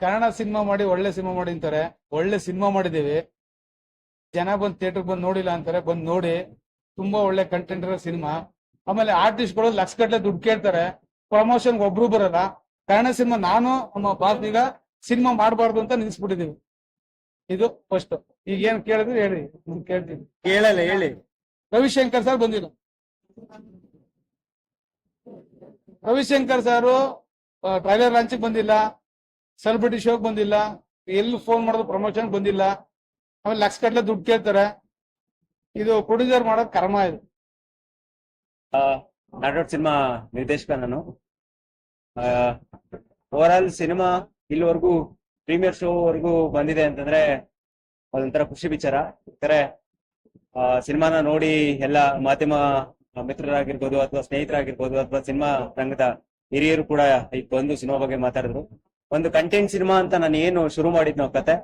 Kannada cinema ಮಾಡಿ ಒಳ್ಳೆ cinema ಮಾಡಿ ಅಂತಾರೆ. ಒಳ್ಳೆ ಸಿನಿಮಾ ಮಾಡಿದೀವಿ ಜನ ಬಂದ್ ಥಿಯೇಟರ್ ಬಂದ್ ನೋಡಿಲ್ಲ ಅಂತಾರೆ. ಬಂದ್ ನೋಡಿ. ತುಂಬಾ ಒಳ್ಳೆ ಕಂಟೆಂಟ್ ಇರೋ ಸಿನಿಮಾ. ಆಮೇಲೆ ಆರ್ಟಿಸ್ಟ್ಗಳು ಲಕ್ಷ ಗಟ್ಟಲೆ ದುಡ್ಡು ಕೇಳ್ತಾರೆ. ಪ್ರಮೋಷನ್ ಒಬ್ರು ಬರಲ್ಲ. ಕನ್ನಡ ಸಿನಿಮಾ ನಾನು ನಮ್ಮ ಬಾಸ್ ಈಗ ಸಿನಿಮಾ ಮಾಡಬಾರ್ದು ಅಂತ ನಿಲ್ಸ್ಬಿಟ್ಟಿದೀವಿ ಇದು ಫಸ್ಟ್ ಈಗ ಏನ್ ಕೇಳಿದ್ರೆ ಹೇಳಿ. ಕೇಳ್ತೀನಿ. ಕೇಳಲ್ಲ ಹೇಳಿ. ರವಿಶಂಕರ್ ಸರ್ ಬಂದಿಲ್ಲ ರವಿಶಂಕರ್ ಸಾರು ಟ್ರೈಲರ್ ಲಾಂಚಿಗೆ ಬಂದಿಲ್ಲ. ಸೆಲೆಬ್ರಿಟಿ ಶೋಗ್ ಬಂದಿಲ್ಲ. ಎಲ್ಲಿ ಫೋನ್ ಮಾಡೋದು ಪ್ರಮೋಷನ್ ಬಂದಿಲ್ಲ. ಆಮೇಲೆ ಲಕ್ಷ ಕಟ್ಲೆ ದುಡ್ಡು ಕೇಳ್ತಾರೆ. ಇದು ಪ್ರೊಡ್ಯೂಸರ್ ಮಾಡೋದ್ ಕರ್ಮ ಇದು. ನಾಡೋಡ್ ಸಿನಿಮಾ ನಿರ್ದೇಶಕ ನಾನು. ಓವರ್ ಆಲ್ ಸಿನಿಮಾ ಇಲ್ಲಿವರೆಗೂ ಪ್ರೀಮಿಯರ್ ಶೋ ವರೆಗೂ ಬಂದಿದೆ ಅಂತಂದ್ರೆ ಅದೊಂಥರ ಖುಷಿ ವಿಚಾರ. ಯಾಕಂದ್ರೆ ಸಿನಿಮಾನ ನೋಡಿ ಎಲ್ಲ ಮಾಧ್ಯಮ ಮಿತ್ರರಾಗಿರ್ಬೋದು ಅಥವಾ ಸ್ನೇಹಿತರಾಗಿರ್ಬೋದು ಅಥವಾ ಸಿನಿಮಾ ರಂಗದ ಹಿರಿಯರು ಕೂಡ ಈಗ ಬಂದು ಸಿನಿಮಾ ಬಗ್ಗೆ ಮಾತಾಡಿದ್ರು. ಒಂದು ಕಂಟೆಂಟ್ ಸಿನಿಮಾ ಅಂತ ನಾನು ಏನು ಶುರು ಮಾಡಿದ್ನೋ ಕತೆ.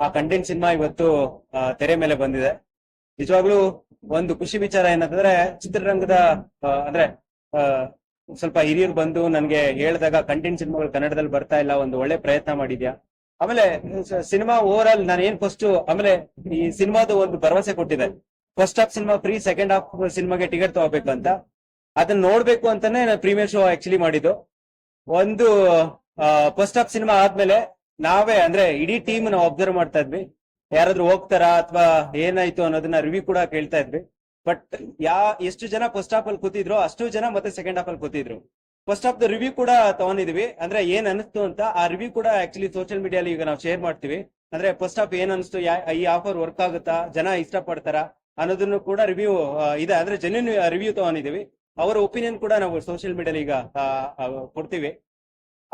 ಆ ಕಂಟೆಂಟ್ ಸಿನಿಮಾ ಇವತ್ತು ತೆರೆ ಮೇಲೆ ಬಂದಿದೆ. ನಿಜವಾಗ್ಲೂ ಒಂದು ಖುಷಿ ವಿಚಾರ ಏನಂತಂದ್ರೆ, ಚಿತ್ರರಂಗದ ಅಂದ್ರೆ ಸ್ವಲ್ಪ ಹಿರಿಯರು ಬಂದು ನನ್ಗೆ ಹೇಳಿದಾಗ ಕಂಟೆಂಟ್ ಸಿನಿಮಾಗಳು ಕನ್ನಡದಲ್ಲಿ ಬರ್ತಾ ಇಲ್ಲ, ಒಂದು ಒಳ್ಳೆ ಪ್ರಯತ್ನ ಮಾಡಿದ್ಯಾ? ಆಮೇಲೆ ಸಿನಿಮಾ ಓವರ್ ಆಲ್ ನಾನು ಏನ್ ಫಸ್ಟ್ ಆಮೇಲೆ ಈ ಸಿನಿಮಾದ ಒಂದು ಭರವಸೆ ಕೊಟ್ಟಿದೆ. First half cinema free second half ಸಿನಿಮಾಗೆ ಟಿಕೆಟ್ ತಗೋಬೇಕು ಅಂತ ಅದನ್ನ ನೋಡ್ಬೇಕು ಅಂತಾನೆ ಪ್ರೀಮಿಯರ್ ಶೋ ಆಕ್ಚುಲಿ ಮಾಡಿದ್ದು. ಒಂದು ಫಸ್ಟ್ ಆಫ್ ಸಿನಿಮಾ ಆದ್ಮೇಲೆ ನಾವೇ, ಅಂದ್ರೆ ಇಡೀ ಟೀಮ್ ನಾವು ಅಬ್ಸರ್ವ್ ಮಾಡ್ತಾ ಇದ್ವಿ. ಯಾರಾದ್ರೂ ಹೋಗ್ತಾರಾ ಅಥವಾ ಏನಾಯ್ತು ಅನ್ನೋದನ್ನ ರಿವ್ಯೂ ಕೂಡ ಕೇಳ್ತಾ ಇದ್ವಿ. ಬಟ್ ಯಾ, ಎಷ್ಟು ಜನ ಫಸ್ಟ್ ಹಾಫ್ ಅಲ್ಲಿ ಕೂತಿದ್ರು ಅಷ್ಟು ಜನ ಮತ್ತೆ ಸೆಕೆಂಡ್ ಹಾಫ್ ಅಲ್ಲಿ ಕೂತಿದ್ರು. ಫಸ್ಟ್ ಆಫ್ ದ ರಿವ್ಯೂ ಕೂಡ ತಗೊಂಡಿದ್ವಿ. ಅಂದ್ರೆ ಏನ್ ಅನಿಸ್ತು ಅಂತ ಆ ರಿವ್ಯೂ ಕೂಡ ಆಕ್ಚುಲಿ ಸೋಷಿಯಲ್ ಮೀಡಿಯಲ್ಲಿ ಈಗ ನಾವು ಶೇರ್ ಮಾಡ್ತೀವಿ. ಅಂದ್ರೆ ಫಸ್ಟ್ ಆಫ್ ಏನ್ ಅನಿಸ್ತು ಈ ಆಫರ್ ವರ್ಕ್ ಆಗುತ್ತಾ, ಜನ ಇಷ್ಟ ಪಡ್ತಾರಾ ಅನ್ನೋದನ್ನು ಕೂಡ ರಿವ್ಯೂ ಇದೆ. ಅಂದ್ರೆ ಜೆನ್ಯೂನ್ ರಿವ್ಯೂ ತಗೊಂಡಿದೀವಿ. ಅವರ ಒಪಿನಿಯನ್ ಕೂಡ ನಾವು ಸೋಷಿಯಲ್ ಮೀಡಿಯಲ್ಲಿ ಈಗ ಕೊಡ್ತೀವಿ.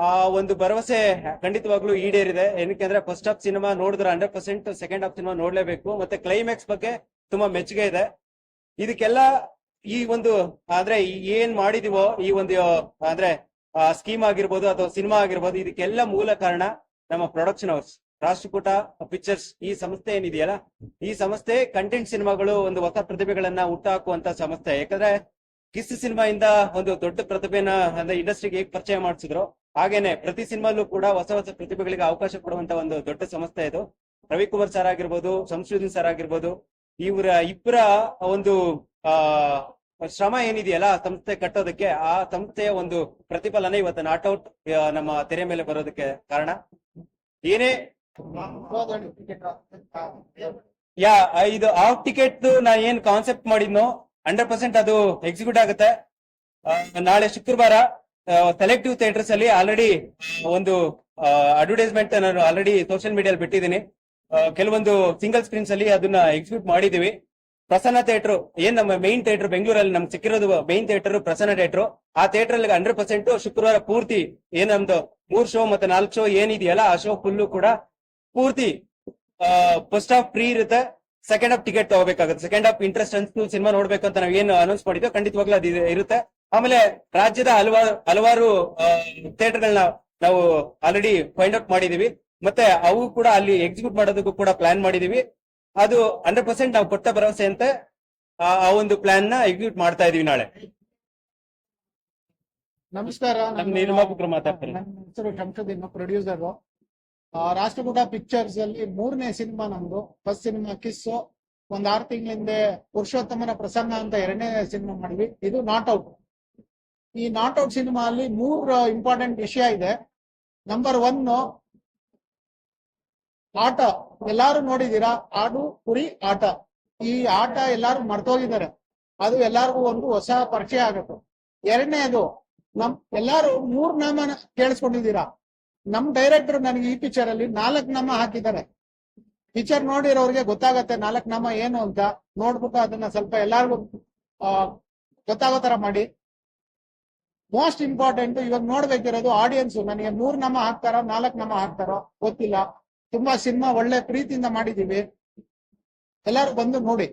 ಆ ಒಂದು ಭರವಸೆ ಖಂಡಿತವಾಗ್ಲೂ ಈಡೇರಿದೆ. ಏನಕ್ಕೆ ಅಂದ್ರೆ ಫಸ್ಟ್ ಹಾಫ್ ಸಿನಿಮಾ ನೋಡಿದ್ರೆ hundred percent second half cinema ನೋಡ್ಲೇಬೇಕು. ಮತ್ತೆ ಕ್ಲೈಮ್ಯಾಕ್ಸ್ ಬಗ್ಗೆ ತುಂಬಾ ಮೆಚ್ಚುಗೆ ಇದೆ. ಇದಕ್ಕೆಲ್ಲ ಈ ಒಂದು, ಅಂದ್ರೆ ಏನ್ ಮಾಡಿದೀವೋ ಈ ಒಂದು, ಅಂದ್ರೆ ಸ್ಕೀಮ್ ಆಗಿರ್ಬೋದು ಅಥವಾ ಸಿನಿಮಾ ಆಗಿರ್ಬೋದು, ಇದಕ್ಕೆಲ್ಲ ಮೂಲ ಕಾರಣ ನಮ್ಮ ಪ್ರೊಡಕ್ಷನ್ ಹೌಸ್ ರಾಷ್ಟ್ರಕೂಟ ಪಿಕ್ಚರ್ಸ್ ಈ ಸಂಸ್ಥೆ ಏನಿದೆಯಲ್ಲ, ಈ ಸಂಸ್ಥೆ ಕಂಟೆಂಟ್ ಸಿನಿಮಾಗಳು ಒಂದು ಹೊಸ ಪ್ರತಿಭೆಗಳನ್ನ ಹುಟ್ಟಾಕುವಂತ ಸಂಸ್ಥೆ. ಯಾಕಂದ್ರೆ ಕಿಸ್ ಸಿನಿಮಾ ಇಂದ ಒಂದು ದೊಡ್ಡ ಪ್ರತಿಭೆನ, ಅಂದ್ರೆ ಇಂಡಸ್ಟ್ರಿಗೆ ಹೇಗೆ ಪರಿಚಯ ಮಾಡಿಸಿದ್ರು ಹಾಗೇನೆ ಪ್ರತಿ ಸಿನಿಮಾಲ್ಲೂ ಕೂಡ ಹೊಸ ಹೊಸ ಪ್ರತಿಭೆಗಳಿಗೆ ಅವಕಾಶ ಕೊಡುವಂತ ಒಂದು ದೊಡ್ಡ ಸಂಸ್ಥೆ ಇದು. ರವಿಕುಮಾರ್ ಸರ್ ಆಗಿರ್ಬೋದು ಸಂಶೋಧನ್ ಸರ್ ಆಗಿರ್ಬೋದು, ಇವರ ಇಬ್ಬರ ಒಂದು, ಆ, ಶ್ರಮ ಏನಿದೆಯಲ್ಲ ಆ ಸಂಸ್ಥೆ ಕಟ್ಟೋದಕ್ಕೆ, ಆ ಸಂಸ್ಥೆಯ ಒಂದು ಪ್ರತಿಫಲನ ಇವತ್ತು ನಾಟ್ ಔಟ್ ನಮ್ಮ ತೆರೆ ಮೇಲೆ ಬರೋದಕ್ಕೆ ಕಾರಣ. ಏನೇ, ಯಾ, ಇದು ಆಫ್ ಟಿಕೆಟ್ ನಾ ಏನ್ ಕಾನ್ಸೆಪ್ಟ್ ಮಾಡಿದ್ನೋ ಹಂಡ್ರೆಡ್ ಪರ್ಸೆಂಟ್ ಅದು ಎಕ್ಸಿಕ್ಯೂಟ್ ಆಗುತ್ತೆ. ನಾಳೆ ಶುಕ್ರವಾರ ಸೆಲೆಕ್ಟಿವ್ ಥಿಯೇಟರ್ಸ್ ಅಲ್ಲಿ ಆಲ್ರೆಡಿ ಒಂದು ಅಡ್ವರ್ಟೈಸ್ಮೆಂಟ್ ನಾನು ಆಲ್ರೆಡಿ ಸೋಷಿಯಲ್ ಮೀಡಿಯಲ್ಲಿ ಬಿಟ್ಟಿದ್ದೀನಿ. ಕೆಲವೊಂದು ಸಿಂಗಲ್ ಸ್ಕ್ರೀನ್ಸ್ ಅಲ್ಲಿ ಅದನ್ನ ಎಕ್ಸಿಕ್ಯೂಟ್ ಮಾಡಿದೀವಿ ಪ್ರಸನ್ನ ಥಿಯೇಟರ್ ಏನ್ ನಮ್ಮ ಮೈನ್ ಥಿಯೇಟರ್ ಬೆಂಗಳೂರಲ್ಲಿ ನಮ್ಗೆ ಸಿಕ್ಕಿರೋದು ಮೈನ್ ಥಿಯೇಟರ್ ಪ್ರಸನ್ನ ಥಿಯೇಟರ್ ಆ ಥಿಯೇಟರ್ ಅಲ್ಲಿ ಹಂಡ್ರೆಡ್ ಪರ್ಸೆಂಟ್ ಶುಕ್ರವಾರ ಪೂರ್ತಿ ಏನ್ ನಮ್ದು ಮೂರ್ ಶೋ ಮತ್ತೆ ನಾಲ್ಕು ಶೋ ಏನಿದೆಯಲ್ಲ ಆ ಶೋ ಫುಲ್ಲು ಕೂಡ ಪೂರ್ತಿ ಫಸ್ಟ್ ಹಾಫ್ ಫ್ರೀ ಇರುತ್ತೆ. ಸೆಕೆಂಡ್ ಹಾಫ್ ಟಿಕೆಟ್ ತಗೋಬೇಕಾಗುತ್ತೆ. ಸೆಕೆಂಡ್ ಹಾಫ್ ಇಂಟ್ರೆಸ್ಟ್ ಅನ್ಸ್ತು, ಸಿನಿಮಾ ನೋಡ್ಬೇಕು ಅಂತ ನಾವು ಏನು ಅನೌನ್ಸ್ ಮಾಡಿದ್ವಿ ಖಂಡಿತವಾಗ್ಲೂ ಅದು ಇರುತ್ತೆ. ಆಮೇಲೆ ರಾಜ್ಯದ ಹಲವಾರು ಹಲವಾರು ಥಿಯೇಟರ್ಗಳನ್ನ ನಾವು ಆಲ್ರೆಡಿ ಫೈಂಡ್ ಔಟ್ ಮಾಡಿದೀವಿ. ಮತ್ತೆ ಅವು ಕೂಡ ಅಲ್ಲಿ ಎಕ್ಸಿಕ್ಯೂಟ್ ಮಾಡೋದಕ್ಕೂ ಕೂಡ ಪ್ಲಾನ್ ಮಾಡಿದೀವಿ. ಅದು ಹಂಡ್ರೆಡ್ ಪರ್ಸೆಂಟ್ ನಾವು ಕೊಟ್ಟ ಭರವಸೆ ಅಂತ ಆ ಒಂದು ಪ್ಲಾನ್ನ ಎಕ್ಸಿಕ್ಯೂಟ್ ಮಾಡ್ತಾ ಇದೀವಿ ನಾಳೆ. ನಮಸ್ಕಾರ ಮಾತಾಡ್ತಾರೆ. ನನ್ನ ಹೆಸರು ಪ್ರೊಡ್ಯೂಸರ್ ರಾಷ್ಟ್ರಕೂಟ ಪಿಕ್ಚರ್ಸ್ ಅಲ್ಲಿ ಮೂರನೇ ಸಿನಿಮಾ ನಮ್ದು. ಫಸ್ಟ್ ಸಿನಿಮಾ ಕಿಸ್ಸು ಒಂದ್ ಆರು ತಿಂಗಳಿಂದ ಪುರುಷೋತ್ತಮನ ಪ್ರಸನ್ನ ಅಂತ ಎರಡನೇ ಸಿನಿಮಾ ಮಾಡಿದ್ವಿ. ಇದು ನಾಟ್ ಔಟ್ ಈ ನಾಟ್ ಔಟ್ ಸಿನಿಮಾ ಅಲ್ಲಿ ಮೂರು ಇಂಪಾರ್ಟೆಂಟ್ ವಿಷಯ ಇದೆ. ನಂಬರ್ ಒನ್ ಆಟ. ಎಲ್ಲಾರು ನೋಡಿದೀರಾ ಆಡು, ಕುರಿ, ಆಟ. ಈ ಆಟ ಎಲ್ಲಾರು ಮರ್ತೋಗಿದ್ದಾರೆ. ಅದು ಎಲ್ಲಾರ್ಗು ಒಂದು ಹೊಸ ಪರಿಚಯ ಆಗುತ್ತೆ. ಎರಡನೇದು, ನಮ್ ಎಲ್ಲಾರು ಮೂರ್ ನಾಮ ಕೇಳಿಸ್ಕೊಂಡಿದ್ದೀರಾ? ನಮ್ ಡೈರೆಕ್ಟರ್ ನನಗೆ ಈ ಪಿಕ್ಚರ್ ಅಲ್ಲಿ ನಾಲ್ಕ್ ನಾಮ ಹಾಕಿದ್ದಾರೆ. ಪಿಕ್ಚರ್ ನೋಡಿರೋರಿಗೆ ಗೊತ್ತಾಗತ್ತೆ ನಾಲ್ಕ್ ನಾಮ ಏನು ಅಂತ. ನೋಡ್ಬಿಟ್ಟು ಅದನ್ನ ಸ್ವಲ್ಪ ಎಲ್ಲಾರ್ಗು ಗೊತ್ತಾಗೋ ತರ ಮಾಡಿ. ಮೋಸ್ಟ್ ಇಂಪಾರ್ಟೆಂಟ್ ಇವಾಗ ನೋಡ್ಬೇಕಿರೋದು ಆಡಿಯನ್ಸ್ ನನಗೆ ಮೂರ್ ನಮ್ಮ ಹಾಕ್ತಾರೋ, ನಾಲ್ಕ್ ನಮ್ಮ ಹಾಕ್ತಾರೋ, ಗೊತ್ತಿಲ್ಲ. ತುಂಬಾ ಸಿನಿಮಾ ಒಳ್ಳೆ ಪ್ರೀತಿಯಿಂದ ಮಾಡಿದೀವಿ. ಎಲ್ಲಾರು ಬಂದು ನೋಡಿ.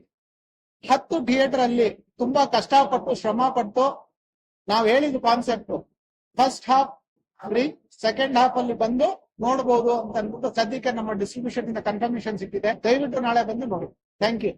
ಹತ್ತು ಥಿಯೇಟರ್ ಅಲ್ಲಿ ತುಂಬಾ ಕಷ್ಟಪಟ್ಟು ಶ್ರಮ ಪಟ್ಟು ನಾವ್ ಹೇಳಿದ concept first half free second half ಅಲ್ಲಿ ಬಂದು ನೋಡಬಹುದು ಅಂತ ಅಂದ್ಬಿಟ್ಟು ಸದ್ಯಕ್ಕೆ ನಮ್ಮ ಡಿಸ್ಟ್ರಿಬ್ಯೂಷನ್ ಇಂದ ಕನ್ಫರ್ಮೇಶನ್ ಸಿಕ್ಕಿದೆ. ದಯವಿಟ್ಟು ನಾಳೆ ಬಂದು ನೋಡಿ. Thank you